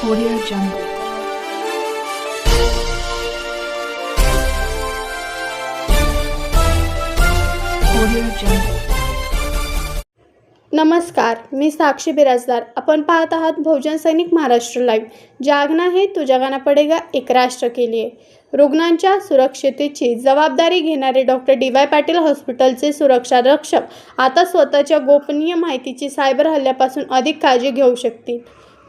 Audio Jungle. Audio Jungle. नमस्कार मी साक्षी बिराजदार आपण पाहत आहात बहुजन सैनिक महाराष्ट्र लाईव्ह जागना हे तो जगाना पडेगा एक राष्ट्र के लिए रुग्णांच्या सुरक्षतेची जबाबदारी घेणारे डॉक्टर डी वाय पाटील हॉस्पिटलचे सुरक्षा रक्षक आता स्वतःच्या गोपनीय माहितीची सायबर हल्ल्यापासून अधिक काळजी घेऊ शकतील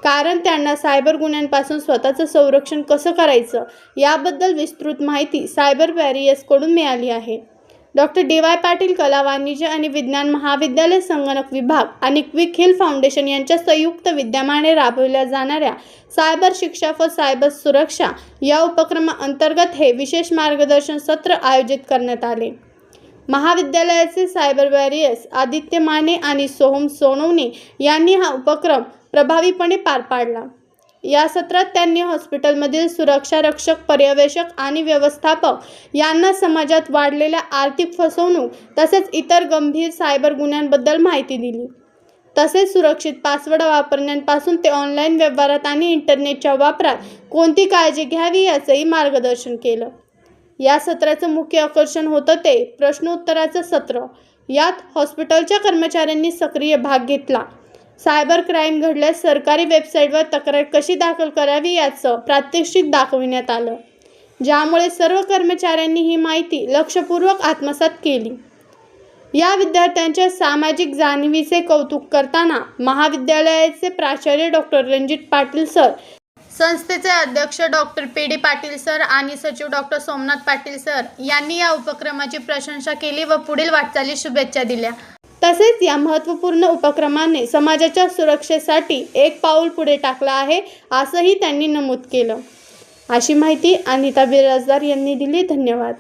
कारण त्यांना सायबर गुन्ह्यांपासून स्वतःचं संरक्षण कसं करायचं याबद्दल विस्तृत माहिती सायबर वॅरियर्सकडून मिळाली आहे. Doctor D. वाय. पाटील कला वाणिज्य आणि विज्ञान महाविद्यालय संगणक विभाग आणि क्विक हिल फाउंडेशन यांच्या संयुक्त विद्यमाने राबवल्या जाणाऱ्या सायबर शिक्षा व सायबर सुरक्षा या उपक्रमाअंतर्गत हे विशेष मार्गदर्शन सत्र आयोजित करण्यात आले. महाविद्यालयाचे सायबर वॅरियर्स आदित्य माने आणि सोहम सोनवणे यांनी हा उपक्रम प्रभावीपणे पार पाडला. या सत्रात त्यांनी हॉस्पिटलमधील सुरक्षा रक्षक पर्यवेक्षक आणि व्यवस्थापक यांना समाजात वाढलेल्या आर्थिक फसवणूक तसेच इतर गंभीर सायबर गुन्ह्यांबद्दल माहिती दिली. तसेच सुरक्षित पासवर्ड वापरण्यापासून ते ऑनलाईन व्यवहारात आणि इंटरनेटच्या वापरात कोणती काळजी घ्यावी याचंही मार्गदर्शन केलं. या सत्राचं मुख्य आकर्षण होतं ते प्रश्नोत्तराचं सत्र. यात हॉस्पिटलच्या कर्मचाऱ्यांनी सक्रिय भाग घेतला. सायबर क्राईम घडल्यास सरकारी वेबसाईटवर तक्रार कशी दाखल करावी याचं प्रात्यक्षिक दाखविण्यात आलं. ज्यामुळे सर्व कर्मचाऱ्यांनी ही माहिती लक्षपूर्वक आत्मसात केली. या विद्यार्थ्यांच्या सामाजिक जाणीवीचे कौतुक करताना महाविद्यालयाचे प्राचार्य डॉक्टर रणजित पाटील सर संस्थेचे अध्यक्ष doctor P. D. Patil sir आणि सचिव डॉक्टर सोमनाथ पाटील सर यांनी या उपक्रमाची प्रशंसा केली व पुढील वाटचाली शुभेच्छा दिल्या. तसेच या महत्त्वपूर्ण उपक्रमाने समाजाच्या सुरक्षेसाठी एक पाऊल पुढे टाकलं आहे असंही त्यांनी नमूद केलं. अशी माहिती अनिता बिराजदार यांनी दिली. धन्यवाद.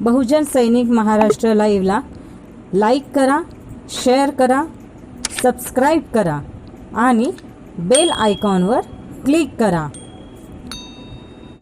बहुजन सैनिक महाराष्ट्र लाईव्हला लाईक करा शेअर करा सबस्क्राईब करा आणि बेल आयकॉनवर क्लिक करा.